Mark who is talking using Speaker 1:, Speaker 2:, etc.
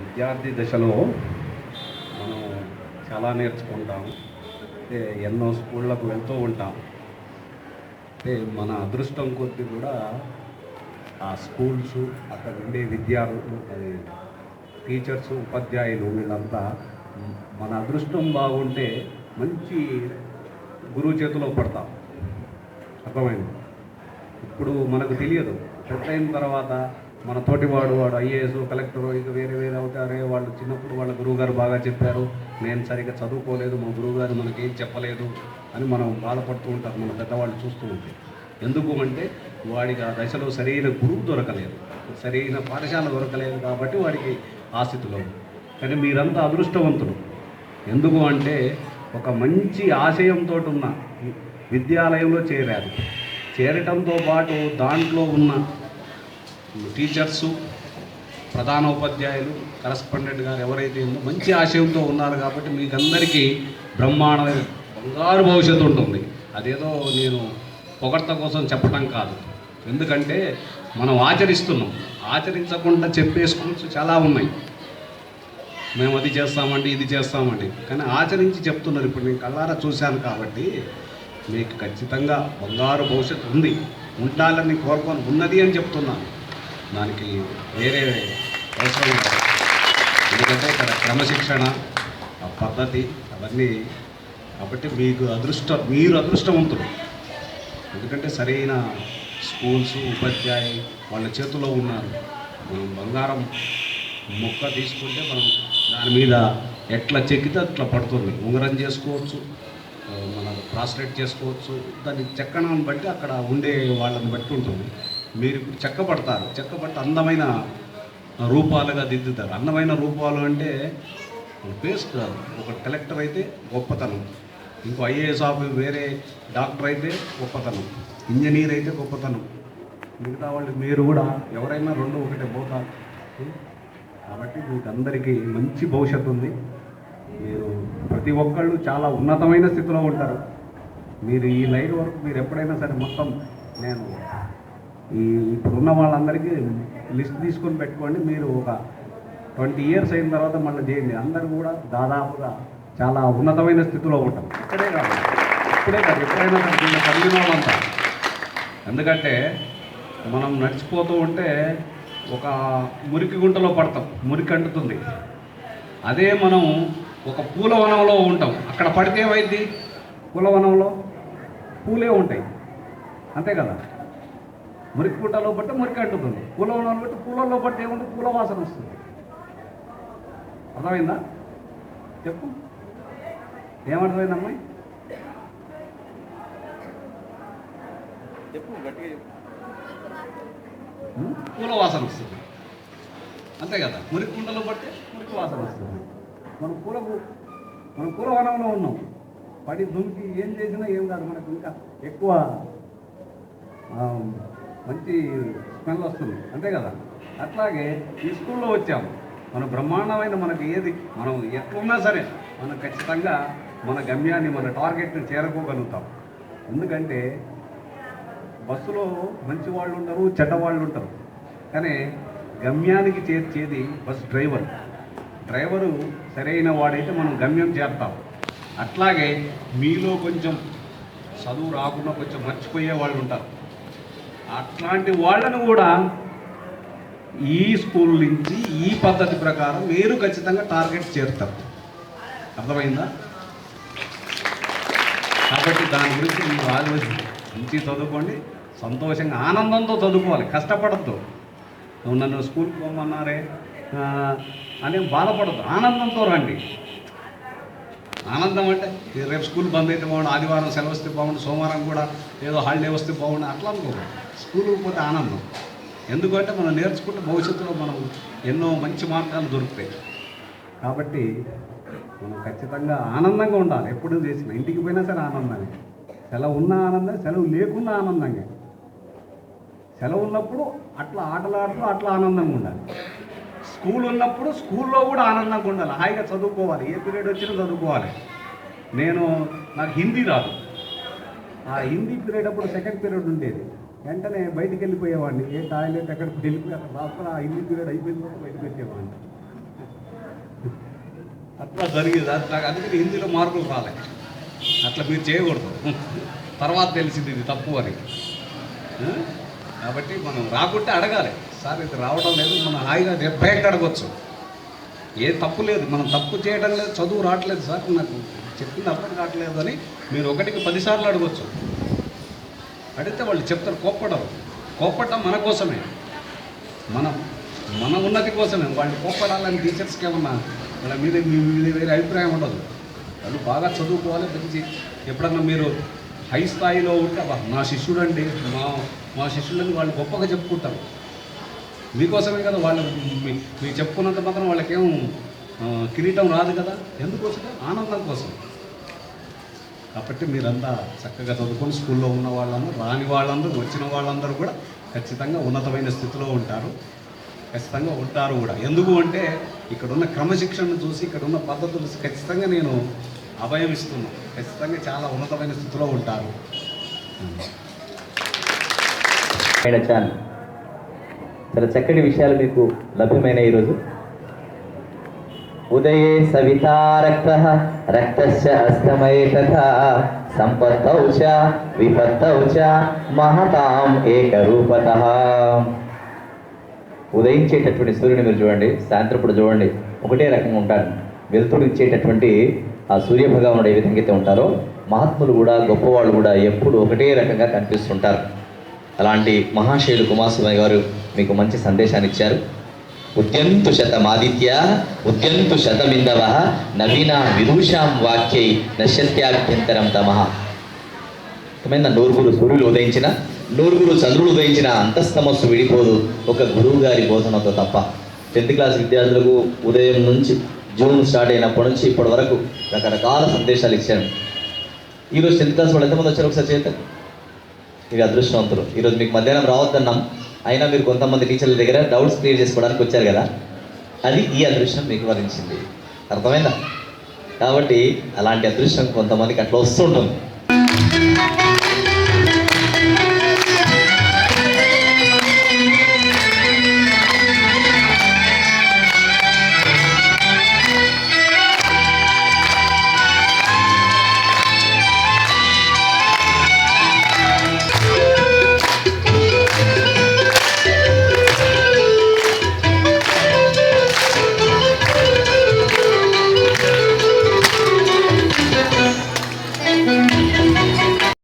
Speaker 1: విద్యార్థి దశలో మనం చాలా నేర్చుకుంటాం అంటే ఎన్నో స్కూళ్ళకు వెళ్తూ ఉంటాం. అంటే మన అదృష్టం కొద్ది కూడా ఆ స్కూల్స్ అక్కడ ఉండే విద్యార్థులు టీచర్స్ ఉపాధ్యాయులు వీళ్ళంతా మన అదృష్టం బాగుంటే మంచి గురువు చేతిలో పడతాం. అర్థమైంది? ఇప్పుడు మనకు తెలియదు. పెద్దయిన తర్వాత మన తోటివాడు వాడు ఐఏఎస్ కలెక్టర్ ఇక వేరే వేరే అవుతారే. వాళ్ళు చిన్నప్పుడు వాళ్ళ గురువుగారు బాగా చెప్పారు. నేను సరిగ్గా చదువుకోలేదు మా గురువుగారు మనకి ఏం చెప్పలేదు అని మనం బాధపడుతూ ఉంటారు మన పెద్దవాళ్ళు చూస్తూ ఉంటే. ఎందుకు అంటే వాడికి ఆ దశలో సరైన గురువు దొరకలేదు. సరైన పాఠశాల దొరకలేదు కాబట్టి వాడికి ఆశితులు కానీ మీరంతా అదృష్టవంతులు. ఎందుకు అంటే ఒక మంచి ఆశయంతో ఉన్న విద్యాలయంలో చేరారు. చేరటంతో పాటు దాంట్లో ఉన్న టీచర్సు ప్రధాన ఉపాధ్యాయులు కరస్పాండెంట్ గారు ఎవరైతే ఉందో మంచి ఆశయంతో ఉన్నారు కాబట్టి మీకు అందరికీ బ్రహ్మాండమైన బంగారు భవిష్యత్తు ఉంటుంది. అదేదో నేను పొగడ్త కోసం చెప్పడం కాదు. ఎందుకంటే మనం ఆచరిస్తున్నాం. ఆచరించకుండా చెప్పే స్కూల్స్ చాలా ఉన్నాయి. మేము అది చేస్తామండి ఇది చేస్తామండి. కానీ ఆచరించి చెప్తున్నారు. ఇప్పుడు నేను కళ్ళారా చూశాను కాబట్టి మీకు ఖచ్చితంగా బంగారు భవిష్యత్తు ఉంది. ఉండాలని కోరుకొని ఉన్నది అని చెప్తున్నాను. దానికి వేరే అవసరం ఎందుకంటే ఇక్కడ క్రమశిక్షణ ఆ పద్ధతి అవన్నీ కాబట్టి మీకు అదృష్టం మీరు అదృష్టవంతులు. ఎందుకంటే సరైన స్కూల్స్ ఉపాధ్యాయ వాళ్ళ చేతిలో ఉన్నారు. మనం బంగారం మొక్క తీసుకుంటే మనం దాని మీద ఎట్లా చెక్కితే అట్లా పడుతుంది. ఉంగరం చేసుకోవచ్చు మన ప్రాస్లెట్ చేసుకోవచ్చు. దాని చెక్కడాన్ని బట్టి అక్కడ ఉండే వాళ్ళని బట్టి ఉంటుంది. మీరు చెక్కబడతారు. చెక్కబట్టి అందమైన రూపాలుగా దిద్దుతారు. అందమైన రూపాలు అంటే ఫేస్ కాదు. ఒక కలెక్టర్ అయితే గొప్పతనం. ఇంకో ఐఏఎస్ ఆఫీస్ వేరే డాక్టర్ అయితే గొప్పతనం. ఇంజనీర్ అయితే గొప్పతనం. మిగతా వాళ్ళు మీరు కూడా ఎవరైనా రెండు ఒకటే పోతారు. కాబట్టి మీకు అందరికీ మంచి భవిష్యత్తు ఉంది. మీరు ప్రతి ఒక్కళ్ళు చాలా ఉన్నతమైన స్థితిలో ఉంటారు. మీరు ఈ లైన్ వరకు మీరు ఎప్పుడైనా సరే మొత్తం నేను ఈ ఇప్పుడున్న వాళ్ళందరికీ లిస్ట్ తీసుకొని పెట్టుకోండి. మీరు ఒక ట్వంటీ ఇయర్స్ అయిన తర్వాత మళ్ళీ చేయండి. అందరూ కూడా దాదాపుగా చాలా ఉన్నతమైన స్థితిలో ఉంటాం. ఇక్కడే కాదు. ఇప్పుడే కాదు. ఎప్పుడైనా సరే కలిగిన వాళ్ళంతా. ఎందుకంటే మనం నడిచిపోతూ ఉంటే ఒక మురికి గుంటలో పడతాం. మురికి అంటుతుంది. అదే మనం ఒక పూలవనంలో ఉంటాం. అక్కడ పడితే ఏమైంది పూలవనంలో పూలే ఉంటాయి. అంతే కదా? మురికి గుంటలో పడితే మురికి అంటుతుంది. పూలవనంలో పడితే పూలలో పడితే ఏముంటుంది పూల వాసన వస్తుంది. అర్థమైందా? చెప్పు. ఏమర్థమైంది అమ్మాయి? చెప్పు గట్టిగా చెప్పు? పూల వాసన వస్తుంది. అంతే కదా? మురికి కుండలో పడితే మురికి వాసన వస్తుంది. మనం పూల మనం పూల వనంలో ఉన్నాం. పడి దుమికి ఏం చేసినా ఏం కాదు మనకు ఇంకా ఎక్కువ మంచి స్మెల్ వస్తుంది. అంతే కదా? అట్లాగే ఈ స్కూల్లో వచ్చాము మన బ్రహ్మాండమైన మనకి ఏది మనం ఎట్లున్నా సరే మనం ఖచ్చితంగా మన గమ్యాన్ని మన టార్గెట్ని చేరుకోగలుగుతాం. ఎందుకంటే బస్సులో మంచి వాళ్ళు ఉంటారు చెడ్డ వాళ్ళు ఉంటారు. కానీ గమ్యానికి చేర్చేది బస్ డ్రైవర్. డ్రైవరు సరైన వాడైతే మనం గమ్యం చేరుతాం. అట్లాగే మీలో కొంచెం చదువు రాకుండా కొంచెం మర్చిపోయే వాళ్ళు ఉంటారు. అట్లాంటి వాళ్ళను కూడా ఈ స్కూల్ నుంచి ఈ పద్ధతి ప్రకారం మీరు ఖచ్చితంగా టార్గెట్ చేరుతారు అర్థమైందా? కాబట్టి దాని గురించి మీరు ఆలోచించి మంచి చదువుకోండి సంతోషంగా ఆనందంతో చదువుకోవాలి కష్టపడద్దు. నన్ను స్కూల్కి పోమన్నారే అని బాధపడద్దు ఆనందంతో రండి. ఆనందం అంటే రేపు స్కూల్ బంద్ అయితే బాగుండు ఆదివారం సెలవు వస్తే బాగుండు సోమవారం కూడా ఏదో హాలిడే వస్తే బాగుండు అట్లా అనుకోకూడదు. స్కూల్కి పోతే ఆనందం. ఎందుకంటే మనం నేర్చుకుంటే భవిష్యత్తులో మనం ఎన్నో మంచి మార్గాలు దొరుకుతాయి. కాబట్టి మనం ఖచ్చితంగా ఆనందంగా ఉండాలి. ఎప్పుడు చేసిన ఇంటికి పోయినా సరే ఆనందమే. సెలవు ఉన్న ఆనందం సెలవు లేకున్నా ఆనందంగా. సెలవు ఉన్నప్పుడు అట్లా ఆటలాడుతూ అట్లా ఆనందంగా ఉండాలి. స్కూల్ ఉన్నప్పుడు స్కూల్లో కూడా ఆనందంగా ఉండాలి. హాయిగా చదువుకోవాలి. ఏ పీరియడ్ వచ్చినా చదువుకోవాలి. నేను నాకు హిందీ రాదు. ఆ హిందీ పీరియడ్ అప్పుడు సెకండ్ పీరియడ్ ఉండేది. వెంటనే బయటికి వెళ్ళిపోయేవాడిని. ఏ టాయిలెట్ ఎక్కడ వెళ్ళిపోయి అక్కడ ఆ హిందీ పీరియడ్ అయిపోయింది బయటకు వచ్చేవాడిని అట్లా జరిగింది. అట్లా అందుకని హిందీలో మార్కులు రాలే. అట్లా మీరు చేయకూడదు. తర్వాత తెలిసింది ఇది తప్పు అని. కాబట్టి మనం రాకుంటే అడగాలి. సార్ ఇది రావడం లేదు. మనం హాయిగా నిర్భయంగా అడగచ్చు. ఏ తప్పు లేదు. మనం తప్పు చేయడం లేదు. చదువు రావట్లేదు సార్. నాకు చెప్పింది అర్థం కావట్లేదు అని మీరు ఒకటికి పదిసార్లు అడగచ్చు. అడిగితే వాళ్ళు చెప్తారు కోప్పడరు. కోప్పడం మన కోసమే. మనం మన ఉన్నతి కోసమే. వాళ్ళు కోప్పడాలని టీచర్స్కి ఏమన్నా వాళ్ళ మీద మీ మీద వేరే అభిప్రాయం ఉండదు. వాళ్ళు బాగా చదువుకోవాలి మంచి ఎప్పుడన్నా మీరు హై స్థాయిలో ఉంటే నా శిష్యుడు అండి మా మా శిష్యులని వాళ్ళు గొప్పగా చెప్పుకుంటారు. మీకోసమే కదా వాళ్ళు మీ- మీరు చెప్పుకున్నంత మాత్రం వాళ్ళకేం కిరీటం రాదు కదా? ఎందుకోసం ఆనందం కోసం. కాబట్టి మీరంతా చక్కగా చదువుకొని స్కూల్లో ఉన్న వాళ్ళందరూ రాని వాళ్ళందరూ వచ్చిన వాళ్ళందరూ కూడా ఖచ్చితంగా ఉన్నతమైన స్థితిలో ఉంటారు. ఖచ్చితంగా ఉంటారు కూడా. ఎందుకు అంటే ఇక్కడున్న క్రమశిక్షణను చూసి ఇక్కడ ఉన్న పద్ధతులు ఖచ్చితంగా నేను అభయం ఇస్తున్నాను ఖచ్చితంగా చాలా ఉన్నతమైన స్థితిలో ఉంటారు.
Speaker 2: చాలా చక్కటి విషయాలు మీకు లభ్యమైన ఈరోజు. ఉదయే సవితారక్త రక్తశ్చ అస్తమయే తథా సంపత్తౌ చ విపత్తౌ చ మహతాం ఏకరూపత. ఉదయించేటటువంటి సూర్యుని మీరు చూడండి సాయంత్రప్పుడు చూడండి ఒకటే రకంగా ఉంటాడు వెలుతుడిచ్చేటటువంటి ఆ సూర్యభగవానుడు ఏ విధంగా అయితే ఉంటారో మహాత్ములు కూడా గొప్పవాళ్ళు కూడా ఎప్పుడు ఒకటే రకంగా కనిపిస్తుంటారు. అలాంటి మహాశైలు కుమారస్వామి గారు మీకు మంచి సందేశాన్ని ఇచ్చారు. ఉద్యంతు శతమాదిత్య ఉద్యంతు శతమిందవ నవీన విదూషాం వాక్యై నశ్యత్యాభ్యంతరం తమ. అర్థమైందా నూరుగురు సూర్యులు ఉదయించిన నూరుగురు చంద్రులు ఉదయించిన అంతస్తమస్సు విడిపోదు ఒక గురువు గారి బోధనతో తప్ప. టెన్త్ క్లాస్ విద్యార్థులకు ఉదయం నుంచి జూన్ స్టార్ట్ అయినప్పటి నుంచి ఇప్పటి వరకు రకరకాల సందేశాలు ఇచ్చాను ఈరోజు టెన్త్ క్లాస్ వాళ్ళు ఎంతమంది వచ్చారు ఒకసారి చేత? మీరు అదృష్టవంతులు. ఈరోజు మీకు మధ్యాహ్నం రావద్దన్నాం. అయినా మీరు కొంతమంది టీచర్ల దగ్గర డౌట్స్ క్లియర్ చేసుకోవడానికి వచ్చారు కదా? అది ఈ అదృష్టం మీకు వరించింది. అర్థమైందా? కాబట్టి అలాంటి అదృష్టం కొంతమందికి అట్లా వస్తుంటుంది